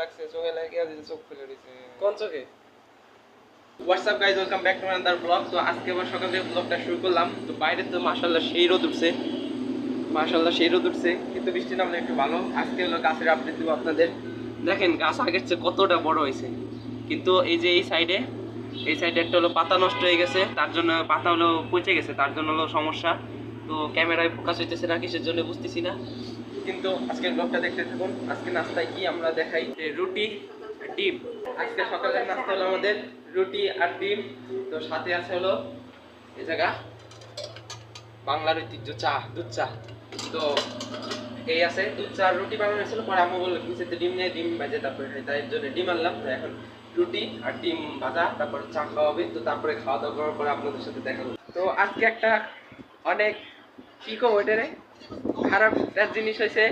লাগছে, চোখে চোখ খুলে কোন চোখে? What's up guys welcome back to another blog তো আজকে আবার সকাল থেকে ব্লগটা শুরু করলাম। তো বাইরে তো সেই রোদ উঠছে। সেই রোদ উঠছে, কিন্তু বৃষ্টি নামলে একটু ভালো। আজকে হলো গাছের আপডেট দেবো আপনাদের। দেখেন, গাছ আগের চেয়ে কতটা বড় হয়েছে। কিন্তু এই যে এই সাইডে এই সাইডে একটা হলো পাতা নষ্ট হয়ে গেছে। তার জন্য পাতা হলো পচে গেছে, তার জন্য হলো সমস্যা। তো ক্যামেরায় ফোকাস হইতেছে না, কিসের জন্য বুঝতেছি না। কিন্তু আজকের ব্লগটা দেখতে থাকুন। আজকে নাস্তায় কি আমরা দেখাই? রুটি, ডিম। আজকে সকালের নাস্তা হলো আমাদের রুটি আর ডিম। তো সাথে আছে হলো এই জায়গা, বাংলার ঐতিহ্য, চা, দুধ চা। তো এই আছে, দুধ চা রুটি বানানো হয়েছিল। পরে আম্মু বলল কিসেতে ডিম নিয়ে ডিম ভাজে, তারপরে খাই। তাই জন্য ডিম আনলাম। তো এখন রুটি আর ডিম ভাজা, তারপর চা খাওয়া হবে তো তারপরে খাওয়া দাওয়া করার পরে আপনাদের সাথে দেখা হবে। তো আজকে একটা অনেক কি কম খারাপ একটা জিনিস হয়েছে।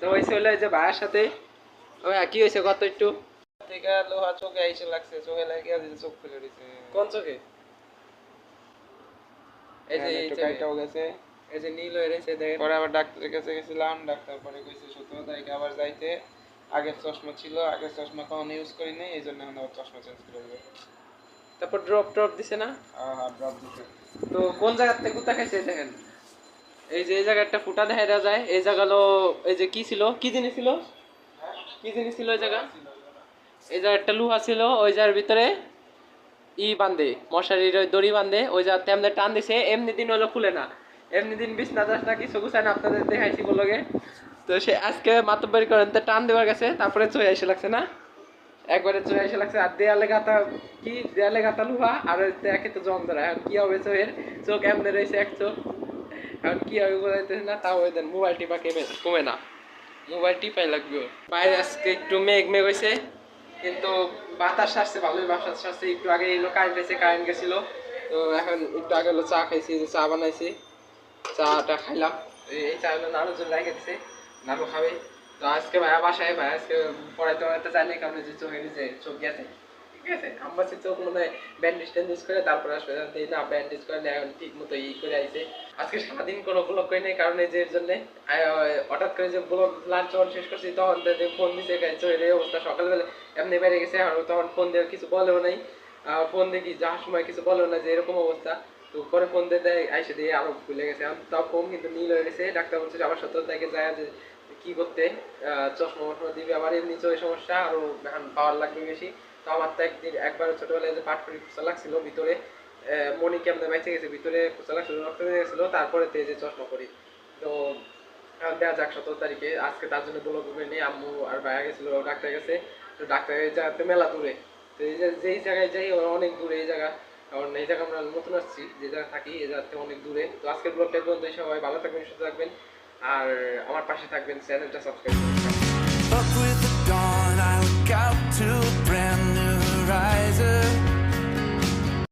তো হয়েছে হলো যে ভাইয়ের সাথে। ও কি হয়েছে? কত একটু? থেকে লোহা চোখে এসে লাগছে চোখে লাগে আর চোখ খুলে দিছে কোন চোখে? এই যে এই একটু জায়গায়। কাইটাও গেছে। এই যে নীল হয়ে রয়েছে দেখেন। পরে আবার ডাক্তারের কাছে গেছিলাম ডাক্তার পরে কইছে সতেরো তারিখে আবার যাইতে। আগের চশমা ছিল আগের চশমা কখনো ইউজ করি নাই এই জন্য আবার চশমা চেঞ্জ করে দেবে। তারপর ড্রপ ড্রপ দিছে না? হ্যাঁ ড্রপ দিছে। তো কোন জায়গার থেকে কোথা খাইছে দেখেন? এই যে, এই জায়গায় একটা ফুটা দেখা যায়। এই জায়গা হলো, এই যে কি ছিল? কি জিনিস ছিল? কি জিনিস ছিল ওই জায়গা? এই জায়গা একটা লুহা ছিল, ওই জায়গার ভিতরে ই বান্ধে মশারির ওই দড়ি বান্ধে ওই জায়গা তেমনি টান দিছে, এমনি দিন হলো খুলে না। এমনি দিন বিছনা যাস না কিছু গুছায় না, আপনাদের দেখাইছি বলগে তো সে আজকে মাতব্বরি করেন, তো টান দেওয়ার গেছে, তারপরে চলে এসে লাগছে না? একবারে চলে এসে লাগছে, আর দেয়ালে গাতা কি? দেয়ালে গাতা লুহা, আর দেখে তো জম ধরা, এখন কি হবে চোখের? চোখ এমনি রয়েছে এক চোখ। এখন কি হবে বোঝাইতেছে না, তাও ওই দেন মোবাইল টিপা কেমে কমে না। মোবাইল টিপাই লাগবে ওর। বাইরে আজকে একটু মেঘ মেঘ হয়েছে কিন্তু বাতাস আসছে, ভালোই বাতাস আসছে। একটু আগে এলো কারেন্ট এসে কারেন্ট গেছিল। তো এখন একটু আগে হলো চা খাইছি চা বানাইছি। চাটা খাইলাম। এই চা হলো নাড়ুর জন্য রেখে দিছে। নাড়ু খাবে। তো আজকে ভাইয়া বাসায় ভাই আজকে পড়াইতে পড়াইতে জানি কারণ যে চোখে নিচে চোখ গেছে। আমার চোখ মনে হয় ব্যান্ডেজ ট্যান্ডেজ করে, তারপরে আসবে জানতে না ব্যান্ডেজ করে এখন ঠিক মতো করে আইছে। আজকে সারাদিন কোনো করে নেই, কারণ যে হঠাৎ করে যে ব্লগ লাঞ্চ যখন শেষ করছি, তখন ফোন এই অবস্থা, সকালবেলা এমনি বেড়ে গেছে, আর তখন ফোন দিয়ে কিছু বলেও নাই। ফোন দেখি যাওয়ার সময় কিছু বলেও না যে এরকম অবস্থা। তো পরে ফোন দিয়ে দেয়, আইসে দিয়ে আরও ভুলে গেছে। তাও ফোন কিন্তু নীল হয়ে গেছে। ডাক্তার বলছে আবার সত্তর তারিখে যায় যে কি করতে? চশমা মশমা দিবে, আবার এমনি চোখের সমস্যা, আরও পাওয়ার লাগবে বেশি। তো আমার তো একদিন একবার ছোটবেলায় যে পাট ফুটি ফুসা লাগছিল ভিতরে মনি কেমনে বেঁচে গেছে, ভিতরে ফুসা লাগছিল, রক্ত বেরিয়ে গেছিল তারপরে তো যে চশমা করি তো দেওয়া যাক সতেরো তারিখে, আজকে তার জন্য বলো করে নিয়ে আম্মু আর ভাইয়া গেছিল ডাক্তারের কাছে, তো ডাক্তারের জায়গাতে মেলা দূরে। তো এই যে, যেই জায়গায় যাই অনেক দূরে এই জায়গা। কারণ এই জায়গা আমরা নতুন আসছি, যে জায়গা থাকি, এই জায়গা থেকে অনেক দূরে। তো আজকের ব্লগটা পর্যন্ত সবাই ভালো থাকবেন, সুস্থ থাকবেন। আর আমার পাশে থাকবেন, চ্যানেলটা সাবস্ক্রাইব করবেন